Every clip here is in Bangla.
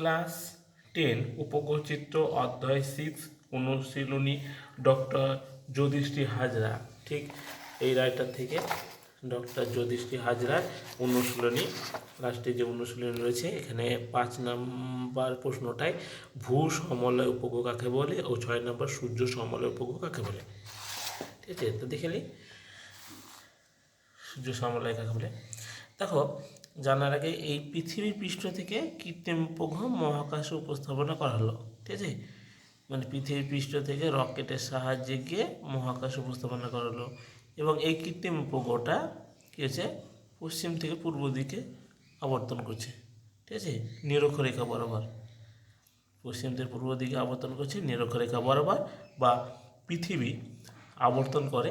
ক্লাস টেন উপগ্রহ চিত্র অধ্যায় সিক্স অনুশীলনী ডক্টর যুধিষ্ঠির হাজরা। ঠিক এই রায়টার থেকে ডক্টর যুধিষ্ঠির হাজরার অনুশীলনী, লাস্টে যে অনুশীলনী রয়েছে, এখানে পাঁচ নাম্বার প্রশ্নটায় ভূ সমলয় উপগ্রহ কাকে বলে ও ছয় নম্বর সূর্য সমলয় উপগ্রহ কাকে বলে। ঠিক আছে, তো দেখে নিই সূর্য সমলয় কাকে বলে? দেখো জানার আগে এই পৃথিবী পৃষ্ঠ থেকে কৃত্রিম উপগ্রহ মহাকাশে উপস্থাপনা করা হলো, ঠিক আছে? মানে পৃথিবী পৃষ্ঠ থেকে রকেটের সাহায্যে গিয়ে মহাকাশ উপস্থাপনা করা হলো এবং এই কৃত্রিম উপগ্রহটা কী হচ্ছে? পশ্চিম থেকে পূর্ব দিকে আবর্তন করছে, ঠিক আছে? নিরক্ষরেখা বরাবর। পশ্চিম থেকে পূর্ব দিকে আবর্তন করছে, নিরক্ষরেখা বরাবর বা পৃথিবী আবর্তন করে।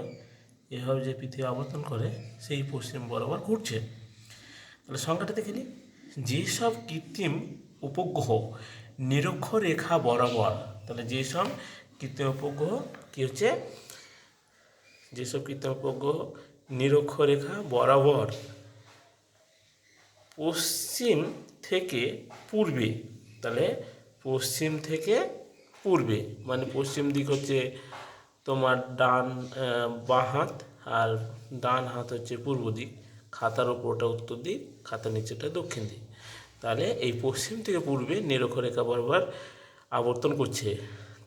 এভাবে যে পৃথিবী আবর্তন করে, সেই পশ্চিম বরাবর ঘুরছে। তাহলে সংখ্যাটা দেখে নিই। যেসব কৃত্রিম উপগ্রহ নিরক্ষরেখা বরাবর, তাহলে যেসব কৃত্রিম উপগ্রহ কী হচ্ছে? যেসব কৃত্রিম উপগ্রহ নিরক্ষরেখা বরাবর পশ্চিম থেকে পূর্বে, তাহলে পশ্চিম থেকে পূর্বে মানে পশ্চিম দিক হচ্ছে তোমার ডান বাঁ হাত আর ডান হাত হচ্ছে পূর্ব দিক। খাতার ওপরটা উত্তর দিক খাতার নিচেটা দক্ষিণ দিক তাহলে এই পশ্চিম থেকে পূর্বে নিরক্ষরেখা বরাবর আবর্তন করছে।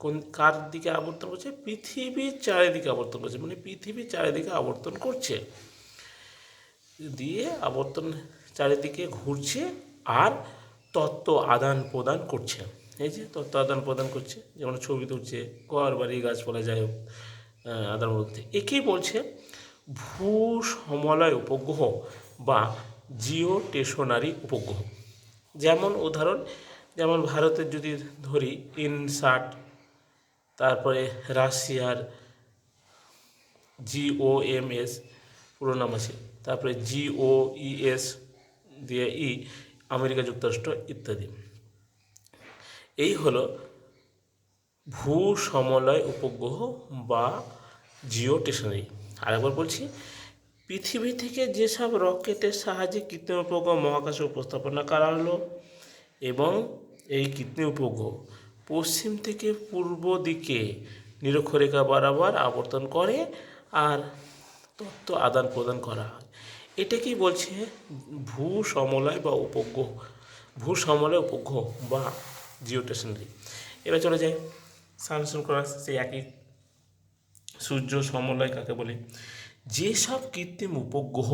কোন, কার দিকে আবর্তন করছে? পৃথিবীর চারিদিকে আবর্তন করছে মানে পৃথিবীর চারিদিকে আবর্তন করছে। দিয়ে আবর্তন চারিদিকে ঘুরছে আর তত্ত্ব আদান প্রদান করছে। এই যে তত্ত্ব আদান প্রদান করছে, যেমন ছবি তুলছে ঘর বাড়ি গাছপালা, যাই হোক আদান প্রদান একেই বলছে ভূ সমলয় উপগ্রহ বা জিও স্টেশনারি উপগ্রহ। যেমন উদাহরণ, যেমন ভারতের যদি ধরি ইনসাট তারপরে রাশিয়ার জিওএমএস, পুরো নাম আছে। তারপরে জিওইএস দিয়ে ই, আমেরিকা যুক্তরাষ্ট্র ইত্যাদি। এই হলো ভূ সমলয় উপগ্রহ বা জিও স্টেশনারি আরেকবার বলছি, পৃথিবী থেকে যেসব রকেটের সাহায্যে কৃত্রিম উপগ্রহ মহাকাশে উপস্থাপনা করা হলো এবং এই কৃত্রিম উপগ্রহ পশ্চিম থেকে পূর্ব দিকে নিরক্ষরেখা বরাবর আবর্তন করে আর তথ্য আদান প্রদান করা হয়। এটাকেই বলছে? ভূ সমলয় বা উপগ্রহ। ভূ সমলয় উপগ্রহ বা জিও স্টেশনারি এবার চলে যায় সানসুন করা সেই একই সূর্য, সমলয় কাকে বলে? যেসব কৃত্রিম উপগ্রহ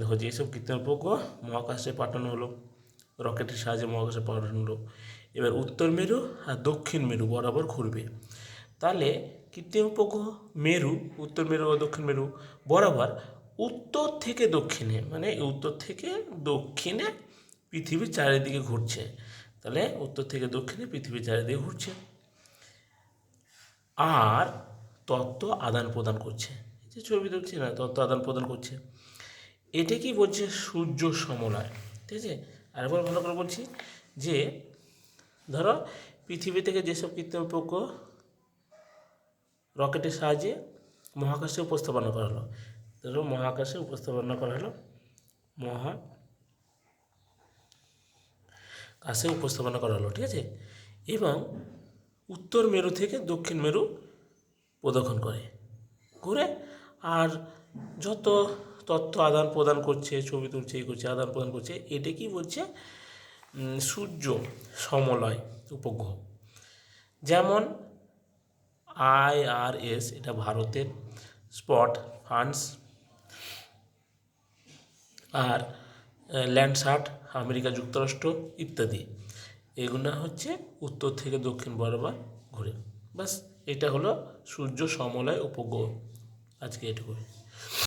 দেখো যেসব কৃত্রিম উপগ্রহ মহাকাশে পাঠানো হলো, রকেটের সাহায্যে মহাকাশে পাঠানো হলো, এবার উত্তর মেরু আর দক্ষিণ মেরু বরাবর ঘুরবে। তাহলে কৃত্রিম উপগ্রহ মেরু, উত্তর মেরু ও দক্ষিণ মেরু বরাবর উত্তর থেকে দক্ষিণে মানে উত্তর থেকে দক্ষিণে পৃথিবীর চারিদিকে ঘুরছে। তাহলে উত্তর থেকে দক্ষিণে পৃথিবীর চারিদিকে ঘুরছে। আর তত্ত্ব আদান প্রদান করছে। যে ছবি তুলছি না, তত্ত্ব আদান প্রদান করছে। এটা কি বলছে সূর্য সমলয়? ঠিক আছে? আরেকবার ভালো করে বলছি যে, ধরো পৃথিবী থেকে যেসব কৃত্রিম রকেটের সাহায্যে মহাকাশে উপস্থাপনা করা হলো, ধরো মহাকাশে উপস্থাপনা করা হলো, মহা কাছে উপস্থাপনা করা হলো, ঠিক আছে? এবং উত্তর মেরু থেকে দক্ষিণ মেরু প্রদক্ষিণ করে। ঘুরে আর যত তথ্য আদান প্রদান করছে, ছবি তুলছে এই করছে, আদান প্রদান করছে, এটা কি বলছে? সূর্য সমলয় উপগ্রহ। যেমন আইআরএস এটা ভারতের স্পট ফান্ডস আর ল্যান্ডসার্ট, আমেরিকা যুক্তরাষ্ট্র ইত্যাদি। এগুলো হচ্ছে উত্তর থেকে দক্ষিণ বরাবর ঘুরে। বাস এটা হলো সূর্য সমলয় উপগ্রহ। আজকে এটুকু